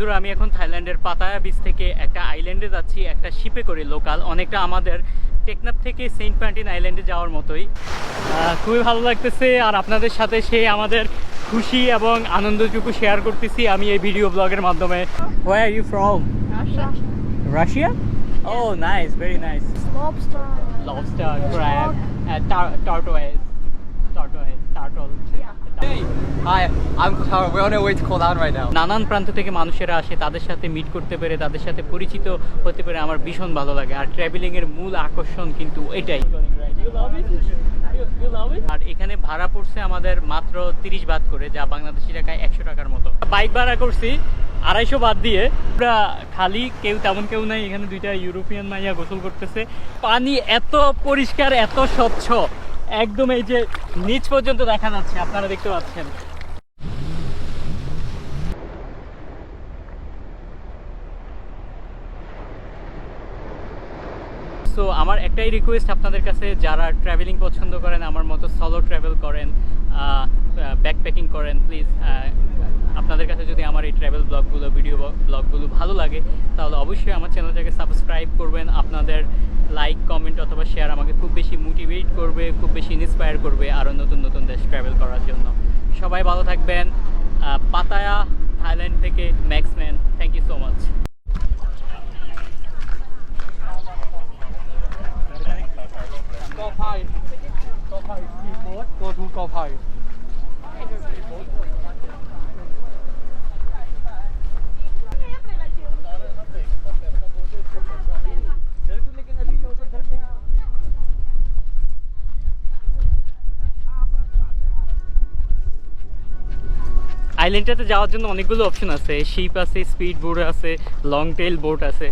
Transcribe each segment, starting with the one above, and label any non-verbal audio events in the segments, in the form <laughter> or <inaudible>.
বন্ধুরা আমি এখন থাইল্যান্ডের পাতায়া বিচ থেকে একটা আইল্যান্ডে যাচ্ছি একটা শিপে করে লোকাল অনেকটা আমাদের টেকনাফ থেকে সেন্ট মার্টিন আইল্যান্ডে যাওয়ার মতোই। খুবই ভালো লাগতেছে আর আপনাদের সাথে সেই আমাদের খুশি এবং আনন্দটুকু শেয়ার করতেছি আমি এই ভিডিও ব্লগের মাধ্যমে। Where are you from Russia oh nice very nice uh, tar- tortoise, tortoise, turtle. Yeah. নানান প্রান্ত থেকে মানুষেরা আসে, তাদের সাথে মিট করতে পেরে, তাদের সাথে পরিচিত হতে পেরে আমার ভীষণ ভালো লাগে। আর ট্রাভেলিং এর মূল আকর্ষণ কিন্তু এটাই। আর এখানে ভাড়া পড়ছে আমাদের মাত্র তিরিশ বাদ করে, যা বাংলাদেশি টাকায় একশো টাকার মতো। বাইক ভাড়া করছি, আড়াইশো বাদ দিয়ে। পুরা খালি, কেউ তেমন কেউ নাই, এখানে দুইটা ইউরোপিয়ান মাইয়া গোসল করতেছে। পানি এত পরিষ্কার, এত স্বচ্ছ। একদম এই যে নিচ পর্যন্ত দেখা যাচ্ছে, আপনারা দেখতে পাচ্ছেন সো আমার একটাই রিকোয়েস্ট আপনাদের কাছে, যারা ট্রাভেলিং পছন্দ করেন, আমার মতো সলো ট্রাভেল করেন ব্যাকপ্যাকিং করেন প্লিজ আপনাদের কাছে যদি আমার এই ট্রাভেল ব্লগগুলো ভিডিও ব্লগগুলো ভালো লাগে, তাহলে অবশ্যই আমার চ্যানেলটাকে সাবস্ক্রাইব করবেন। আপনাদের লাইক কমেন্ট অথবা শেয়ার আমাকে খুব বেশি মোটিভেট করবে, খুব বেশি ইন্সপায়ার করবে আরও নতুন নতুন দেশ ট্রাভেল করার জন্য। সবাই ভালো থাকবেন। পাতায়া, থাইল্যান্ড থেকে Maxman thank you so much Go Pai. Go Pai speedboat. Go to Go Pai. আইল্যান্ডটাতে যাওয়ার জন্য অনেকগুলো অপশন আছে শিপ আছে স্পিড বোট আছে লং টেল বোট আছে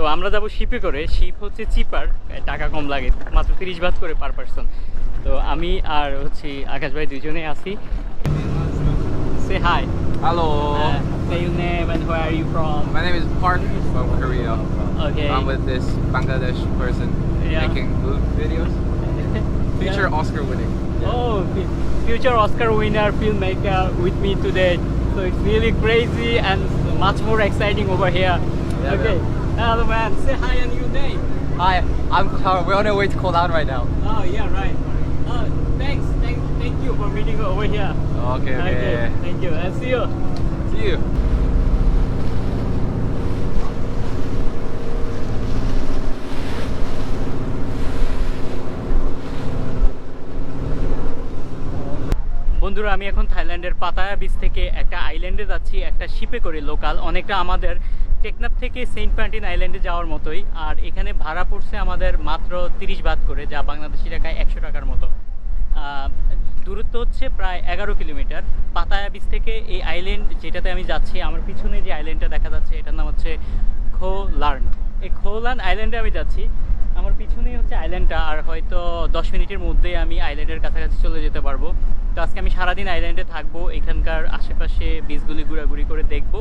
তো আমরা যাব শিপে করে শিপ হচ্ছে চিপার টাকা কম লাগে মাত্র তিরিশ বাদ করে পার পারসন তো আমি আর হচ্ছে আকাশ ভাই দুজনেই আছি say hi Hello. say your name and where are you from My name is Park from Korea. okay I'm with this Bangladesh person Yeah. making food videos. Future Oscar winning. Oh, future Oscar winner filmmaker with me today. So it's really crazy and much more exciting over here. Okay. Hello, man. Say hi and your name. Hi, I'm Kotaro. We're on our way to Koh Lan right now. Oh, yeah, right. Oh, thanks. Thank, thank you for meeting over here. Okay, okay. Thank you. And see you. See you. বন্ধুরা আমি এখন থাইল্যান্ডের Pattaya beach থেকে একটা আইল্যান্ডে যাচ্ছি একটা শিপে করে লোকাল অনেকটা আমাদের টেকনাফ থেকে সেন্ট মার্টিন আইল্যান্ডে যাওয়ার মতোই, আর এখানে ভাড়া পড়ছে আমাদের মাত্র তিরিশ বাদ করে, যা বাংলাদেশি টাকায় একশো টাকার মতো। দূরত্ব হচ্ছে প্রায় এগারো কিলোমিটার। পাতায়া বিচ থেকে এই আইল্যান্ড যেটাতে আমি যাচ্ছি, আমার পিছনে যে আইল্যান্ডটা দেখা যাচ্ছে, এটার নাম হচ্ছে খো লার্ন এই খো লার্ন আইল্যান্ডে আমি যাচ্ছি। আমার পিছনেই হচ্ছে আইল্যান্ডটা, আর হয়তো দশ মিনিটের মধ্যেই আমি আইল্যান্ডের কাছাকাছি চলে যেতে পারব। তো আজকে আমি সারাদিন আইল্যান্ডে থাকব, এখানকার আশেপাশে বীজগুলি ঘোরাঘুরি করে দেখব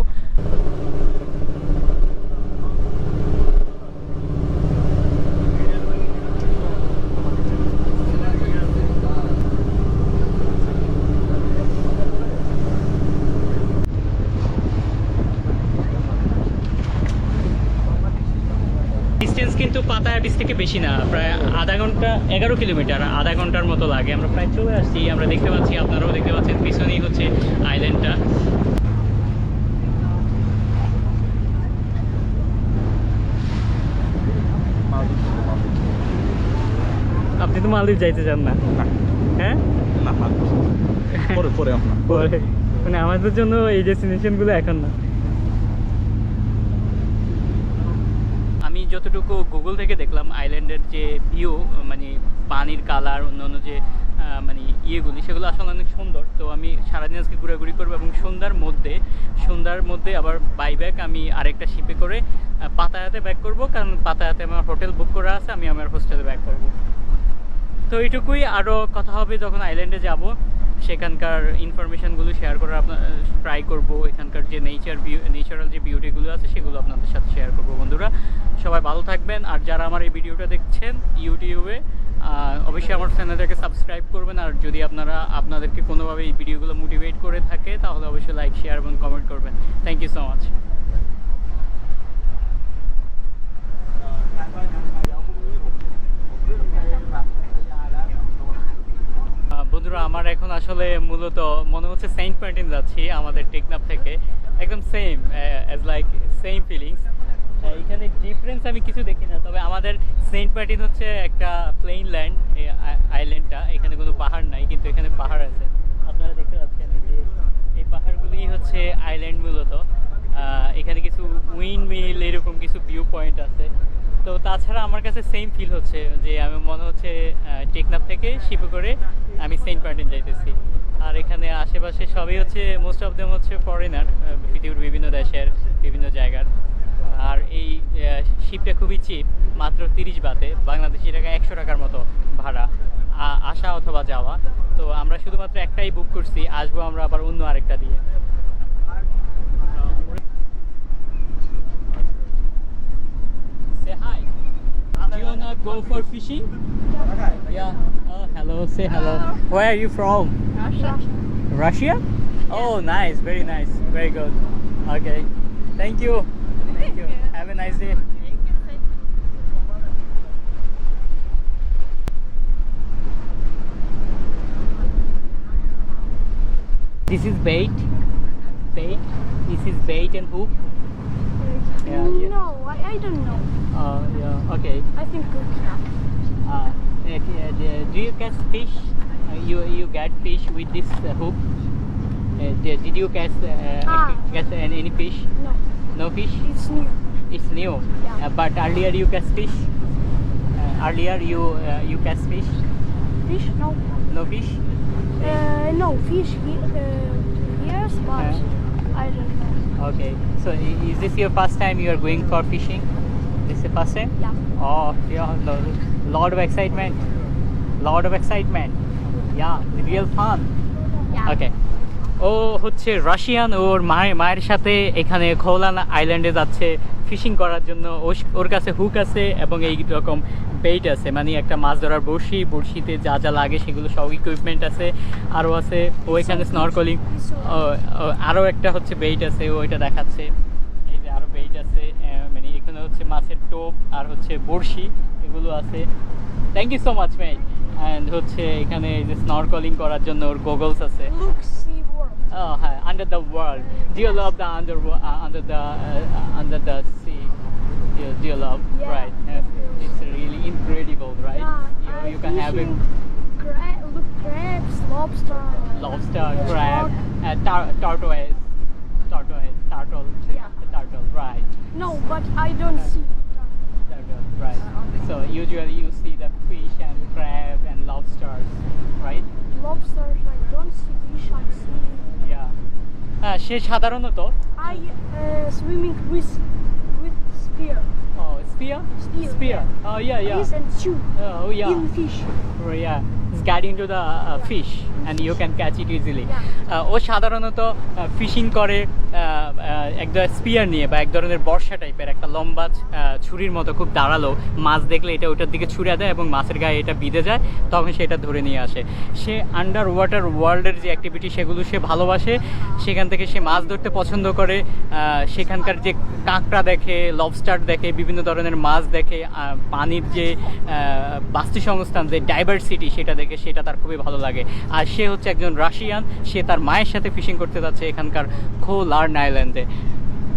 ডিস্টেন্স কিন্তু পাতায়া বিচ থেকে বেশি না প্রায় আধা ঘণ্টা এগারো কিলোমিটার আধা ঘণ্টার মতো লাগে। আমরা প্রায় চলে আসছি আমরা দেখতে পাচ্ছি আপনারাও দেখতে পাচ্ছেন পিছনেই হচ্ছে আইল্যান্ডটা আপনি তো মালদ্বীপ যাইতে চান না? হ্যাঁ? না পরে পরে আপনার। পরে। মানে আমাদের জন্য এই ডেস্টিনেশনগুলো এখন না আমি যতটুকু গুগল থেকে দেখলাম আইল্যান্ডের যে ভিউ মানে পানির কালার অন্যান্য যে মানে ইয়েগুলি, সেগুলো আসলে অনেক সুন্দর। তো আমি সারাদিন আজকে ঘোরাঘুরি করব এবং সন্ধ্যার মধ্যে সন্ধ্যার মধ্যে আবার বাই ব্যাক আমি আরেকটা শিপে করে পাতায়াতে ব্যাক করব। কারণ পাতায়াতে আমার হোটেল বুক করা আছে, আমি আমার হোস্টেলে ব্যাক করব। তো এইটুকুই। আরও কথা হবে যখন আইল্যান্ডে যাব। সেখানকার ইনফরমেশনগুলো শেয়ার করার আপনার ট্রাই করব। এখানকার যে নেচার ভিউ নেচারাল যে বিউটিগুলো আছে, সেগুলো আপনাদের সাথে শেয়ার করব বন্ধুরা। সবাই ভালো থাকবেন। আর যারা আমার এই ভিডিওটা দেখছেন ইউটিউবে অবশ্যই আমার চ্যানেলটাকে সাবস্ক্রাইব করবেন। আর যদি আপনারা, আপনাদেরকে কোনোভাবে এই ভিডিওগুলো মোটিভেট করে থাকে, তাহলে অবশ্যই লাইক শেয়ার এবং কমেন্ট করবেন। থ্যাংক ইউ সো মাচ বন্ধুরা, আমার এখন আসলে মূলত মনে হচ্ছে সেন্ট মার্টিন যাচ্ছি, আমাদের টেকনাপ থেকে। একদম same as like same feelings আমি কিছু দেখি না, তবে আমাদের সেন্ট মার্টিন হচ্ছে একটা প্লেন ল্যান্ড এই আইল্যান্ডটা এখানে কোনো পাহাড় নাই, কিন্তু এখানে পাহাড় আছে। আপনারা দেখতে পাচ্ছেন যে, এই পাহাড়গুলি হচ্ছে আইল্যান্ড মূলত এখানে কিছু উইন্ড মিল এরকম কিছু ভিউ পয়েন্ট আছে। তো তাছাড়া আমার কাছে সেম ফিল হচ্ছে যে আমি মনে হচ্ছে টেকনাফ থেকে শিপে করে আমি সেন্ট মার্টিন যাইতেছি। আর এখানে আশেপাশে সবই হচ্ছে মোস্ট অফ দেম হচ্ছে ফরেনার পৃথিবীর বিভিন্ন দেশের বিভিন্ন জায়গার আর এই শিপটা খুবই চিপ মাত্র তিরিশ বাতে বাংলাদেশি টাকা একশো টাকার মতো ভাড়া আসা অথবা যাওয়া তো আমরা শুধুমাত্র একটাই বুক করছি আসব আমরা আবার অন্য আরেকটা দিয়ে go for fishing? Yeah. Oh, hello. Say hello. Where are you from? Russia. Russia? Oh, nice. Very nice. Very good. Okay. Thank you. Thank you. Have a nice day. This is bait. Bait. This is bait and hook. Yeah, yeah. No, I, I don't know. Uh, yeah. Okay. I think hook. Uh, if, uh, do you catch fish? Uh, you you get fish with this uh, hook? Uh, did, you catch uh, Ah. catch any, any fish? No, No fish? it's new. It's new. Yeah. Uh, but earlier you catch fish. Uh, earlier you uh, you catch fish. Fish? No. No fish. Uh, no, fish he- uh, yes, but Yeah. I don't know. Okay. So is this your first time you are going for fishing? This is the first time? Yeah. Oh, yeah, lo- lot of excitement. Lot of excitement. Yeah, real fun. Yeah. ওকে ও হচ্ছে Russian ওর মায়ের মায়ের সাথে এখানে খোলান আইল্যান্ডে যাচ্ছে fishing করার জন্য ওর কাছে হুক আছে এবং এই রকম বেইট আছে। মানে একটা মাছ ধরার বড়শি বড়শিতে যা যা লাগে সেগুলো সব ইকুইপমেন্ট আছে আরও আছে। ও এখানে স্নরকলিং আরও একটা হচ্ছে বেইট আছে ও এটা দেখাচ্ছে। এই যে আরও বেইট আছে মানে এখানে হচ্ছে মাছের টোপ আর হচ্ছে বড়শি এগুলো আছে। Thank you so much Mei and হচ্ছে এখানে এই যে স্নরকলিং করার জন্য ওর গোগলস আছে. Oh, hi, under the world. Do you love the under uh, under the uh, under the sea? Do you, do you love? Yeah. Right. Uh, It's really incredible, right? Yeah, you, you can have a fishing Cra- look, crabs, lobster. lobster, crab, uh, tar- tortoise, tortoise, turtle, Yeah. turtle, right? No, but I don't see. Turtle, right. So usually you see the fish and crab and lobsters, right? Lobsters, I don't see fish. I see. Uh, সে সাধারণত uh, oh, spear, Spear, spear. yeah. Oh yeah, yeah. This and shoot Oh yeah. in fish. Oh, yeah, uh, fish and you can catch it easily. Yeah. Uh, ও সাধারণত fishing করে আহ, আহ, এক spear নিয়ে বা এক ধরনের বর্ষা টাইপের একটা লম্বা ছুরির মতো খুব দাঁড়াল মাছ দেখলে এটা ওটার দিকে ছুড়ে দেয় এবং মাছের গায়ে এটা বিঁধে যায় তখন সে এটা ধরে নিয়ে আসে সে আন্ডার ওয়াটার ওয়ার্ল্ডের যে অ্যাক্টিভিটি সেগুলো সে ভালোবাসে সেখান থেকে সে মাছ ধরতে পছন্দ করে সেখানকার যে কাঁকড়া দেখে লবস্টার দেখে বিভিন্ন ধরনের মাছ দেখে পানির যে বাস্তু সংস্থান যে ডাইভার্সিটি সেটা দেখে সেটা তার খুবই ভালো লাগে। আর সে হচ্ছে একজন রাশিয়ান সে তার মায়ের সাথে ফিশিং করতে যাচ্ছে এখানকার খো লার্ন আইল্যান্ডে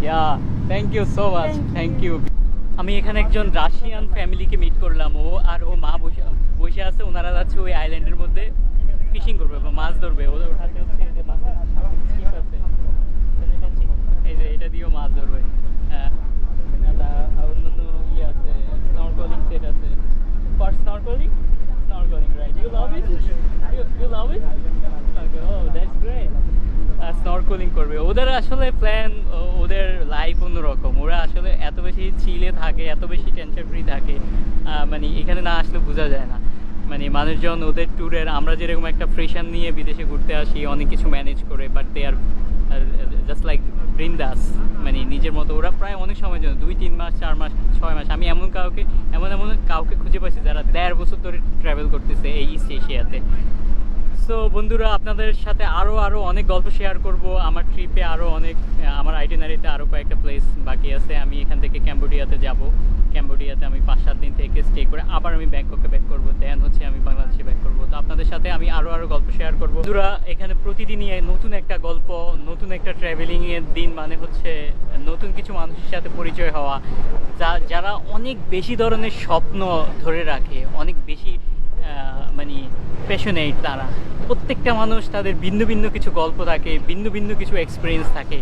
yeah thank you so much thank you আমি এখানে একজন রাশিয়ান ফ্যামিলিকে মিট করলাম ও আর ও মা বসে বসে আছে ওনারা যাচ্ছে ওই আইল্যান্ডের মধ্যে ফিশিং করবে বা মাছ ধরবে। ওদের হাতে হচ্ছে এই যে এটা দিয়েও মাছ ধরবে হ্যাঁ আর তা- আর অন্যান্য ইয়ে আছে স্নরকলিং সেট আছে for snorkelling snorkelling right you love it you you love it oh that's great snorkelling করবে ওদের আসলে প্ল্যান ওদের লাইফ অন্যরকম। ওরা আসলে এত বেশি চিলে থাকে, এত বেশি টেনশন ফ্রি থাকে মানে এখানে না আসলে বোঝা যায় না। মানে মানুষজন ওদের ট্যুরের আমরা যেরকম একটা প্রেশার নিয়ে বিদেশে ঘুরতে আসি, অনেক কিছু ম্যানেজ করে but they are just like Brinda's মানে নিজের মতো। ওরা প্রায় অনেক সময়ের জন্য, দুই, তিন মাস, চার মাস, ছয় মাস, আমি এমন কাউকে, এমন এমন কাউকে খুঁজে পাইছি যারা দেড় বছর ধরে ট্রাভেল করতেছে এই ইস্ট এশিয়াতে সো বন্ধুরা, আপনাদের সাথে আরও আরও অনেক গল্প শেয়ার করব। আমার ট্রিপে আরও অনেক আমার আইটেনারিতে আরও কয়েকটা প্লেস বাকি আছে। আমি এখান থেকে ক্যাম্বোডিয়াতে যাব। ক্যাম্বোডিয়াতে আমি পাঁচ সাত দিন থেকে স্টে করে আবার আমি ব্যাংককে ব্যাক করব। দেন হচ্ছে আমি বাংলাদেশে ব্যাক করব। তো আপনাদের সাথে আমি আরও আরও গল্প শেয়ার করব। বন্ধুরা, এখানে প্রতিদিনই নতুন একটা গল্প, নতুন একটা ট্রাভেলিং এর দিন মানে হচ্ছে নতুন কিছু মানুষের সাথে পরিচয় হওয়া, যা, যারা অনেক বেশি ধরনের স্বপ্ন ধরে রাখে, অনেক বেশি মানে প্যাশনেট তারা। প্রত্যেকটা মানুষ তাদের ভিন্ন ভিন্ন কিছু গল্প থাকে, ভিন্ন ভিন্ন কিছু এক্সপিরিয়েন্স থাকে।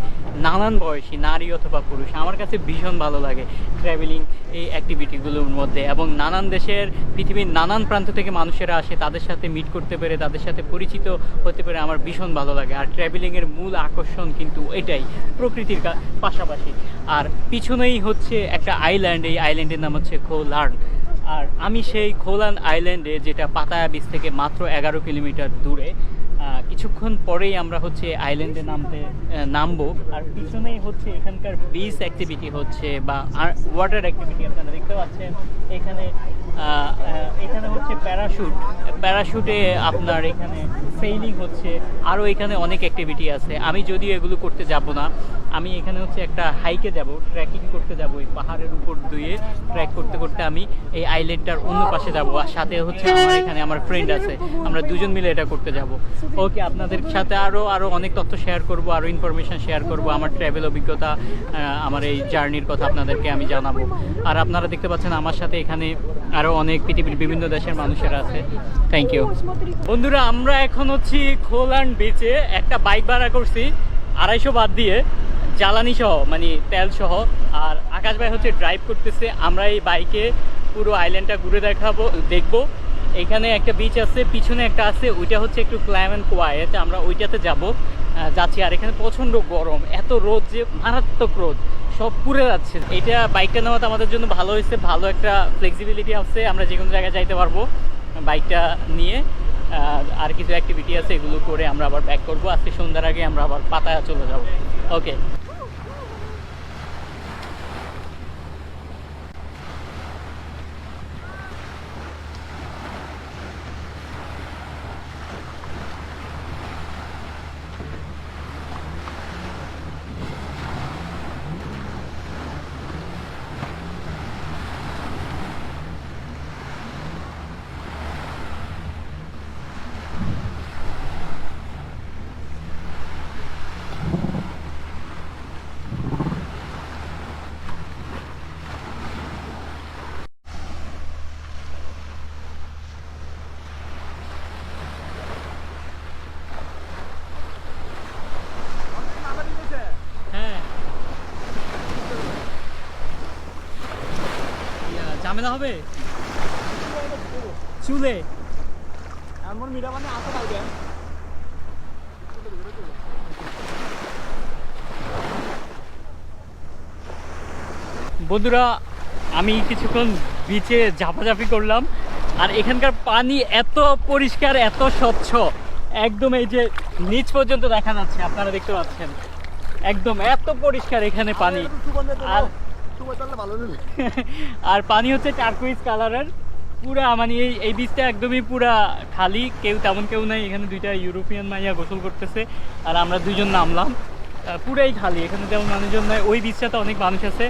নানান বয়সী, নারী অথবা পুরুষ, আমার কাছে ভীষণ ভালো লাগে ট্রাভেলিং এই অ্যাক্টিভিটিগুলোর মধ্যে এবং নানান দেশের, পৃথিবীর নানান প্রান্ত থেকে মানুষেরা আসে, তাদের সাথে মিট করতে পেরে, তাদের সাথে পরিচিত হতে পেরে আমার ভীষণ ভালো লাগে। আর ট্রাভেলিংয়ের মূল আকর্ষণ কিন্তু এটাই, প্রকৃতির পাশাপাশি। আর পিছনেই হচ্ছে একটা আইল্যান্ড এই আইল্যান্ডের নাম হচ্ছে খোলার্ন আর আমি সেই খোলান আইল্যান্ডে যেটা পাতায়া বিচ থেকে মাত্র এগারো কিলোমিটার দূরে কিছুক্ষণ পরেই আমরা হচ্ছে আইল্যান্ডে নামতে নামবো। আর পিছনেই হচ্ছে এখানকার বিচ অ্যাক্টিভিটি হচ্ছে বা ওয়াটার অ্যাক্টিভিটি আপনারা দেখতে পাচ্ছেন। এখানে এখানে হচ্ছে প্যারাশুট প্যারাশুটে আপনার এখানে সেইলিং হচ্ছে। আরও এখানে অনেক অ্যাক্টিভিটি আছে। আমি যদিও এগুলো করতে যাব না, আমি এখানে হচ্ছে একটা হাইকে যাব ট্রেকিং করতে যাব, এই পাহাড়ের উপর দিয়ে ট্রেক করতে করতে আমি এই আইল্যান্ডটার অন্য পাশে যাব। আর সাথে হচ্ছে আমার এখানে আমার ফ্রেন্ড আছে। আমরা দুজন মিলে এটা করতে যাব। ওকে আপনাদের সাথে আরও আরও অনেক তথ্য শেয়ার করব আরও ইনফরমেশন শেয়ার করব, আমার ট্রাভেল অভিজ্ঞতা আমার এই জার্নির কথা আপনাদেরকে আমি জানাব। আর আপনারা দেখতে পাচ্ছেন আমার সাথে এখানে আরও অনেক পৃথিবীর বিভিন্ন দেশের মানুষেরা আছে। থ্যাংক ইউ বন্ধুরা, আমরা এখন হচ্ছি খোলান বিচে একটা বাইক ভাড়া করছি, আড়াইশো বাদ দিয়ে, জ্বালানি সহ মানে তেল সহ। আর আকাশ ভাই হচ্ছে ড্রাইভ করতেছে। আমরা এই বাইকে পুরো আইল্যান্ডটা ঘুরে দেখাবো, দেখব। এখানে একটা বিচ আছে, পিছনে একটা আছে, ওইটা হচ্ছে একটু ক্লাইম অ্যান্ড কোয়াইট আমরা ওইটাতে যাব। যাচ্ছি। আর এখানে প্রচণ্ড গরম, এত রোদ যে মারাত্মক রোদ, সব পুড়ে যাচ্ছে। এটা বাইকটা নেওয়াতে আমাদের জন্য ভালো হয়েছে, ভালো একটা ফ্লেক্সিবিলিটি আছে, আমরা যে কোনো জায়গায় যাইতে পারব বাইকটা নিয়ে। আর কিছু অ্যাক্টিভিটি আছে, এগুলো করে আমরা আবার ব্যাক করব। আজকে সন্ধ্যার আগে আমরা আবার পাতায় চলে যাব। ওকে হ্যাঁ ইয়া, ঝামেলা হবে? চুলে। এমন মিরা মানে আসা থাকবে বন্ধুরা আমি কিছুক্ষণ বিচে ঝাপাঝাপি করলাম আর এখানকার পানি এত পরিষ্কার এত স্বচ্ছ। একদম এই যে নিচ পর্যন্ত দেখা যাচ্ছে আপনারা দেখতে পাচ্ছেন। একদম এত পরিষ্কার এখানে পানি। আর <laughs> আর পানি হচ্ছে টার্কুইজ কালারের পুরা মানে এই এই বীজটা একদমই পুরা খালি, কেউ তেমন কেউ নাই, এখানে দুইটা ইউরোপিয়ান মাইয়া গোসল করতেছে, আর আমরা দুইজন নামলাম। পুরাই খালি, এখানে তেমন মানুষজন নাই, ওই বীজটাতে অনেক মানুষ আছে।